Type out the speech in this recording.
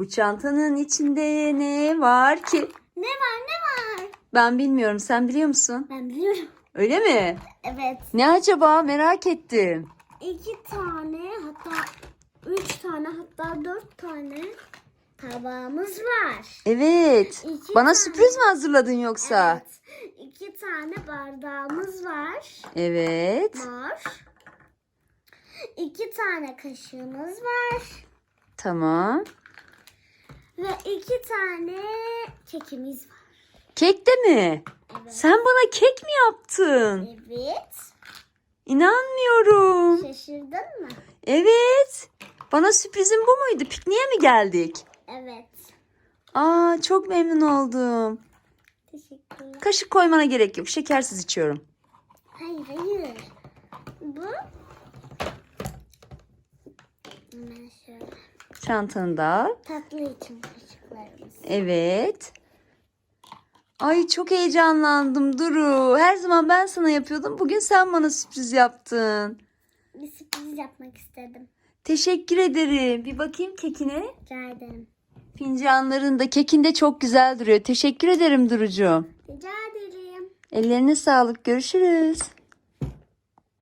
Bu çantanın içinde ne var ki? Ne var ne var? Ben bilmiyorum. Sen biliyor musun? Ben biliyorum. Öyle mi? Evet. Ne acaba? Merak ettim. İki tane hatta üç tane hatta dört tane tabağımız var. Evet. İki Bana tane. sürpriz mi hazırladın yoksa? Evet. İki tane bardağımız var. Evet. Var. İki tane kaşığımız var. Tamam. Ve iki tane kekimiz var. Kek de mi? Evet. Sen bana kek mi yaptın? Evet. İnanmıyorum. Şaşırdın mı? Evet. Bana sürprizin bu muydu? Pikniğe mi geldik? Evet. Aa çok memnun oldum. Teşekkürler. Kaşık koymana gerek yok. Şekersiz içiyorum. Hayır hayır. Bu. Ben şöyle. Çantanda. Tatlı için kaşıklarımız. Evet. Ay çok heyecanlandım Duru. Her zaman ben sana yapıyordum. Bugün sen bana sürpriz yaptın. Bir sürpriz yapmak istedim. Teşekkür ederim. Bir bakayım kekine. Rica ederim. Fincanlarında kekin de çok güzel duruyor. Teşekkür ederim Durucuğum. Rica ederim. Ellerine sağlık. Görüşürüz.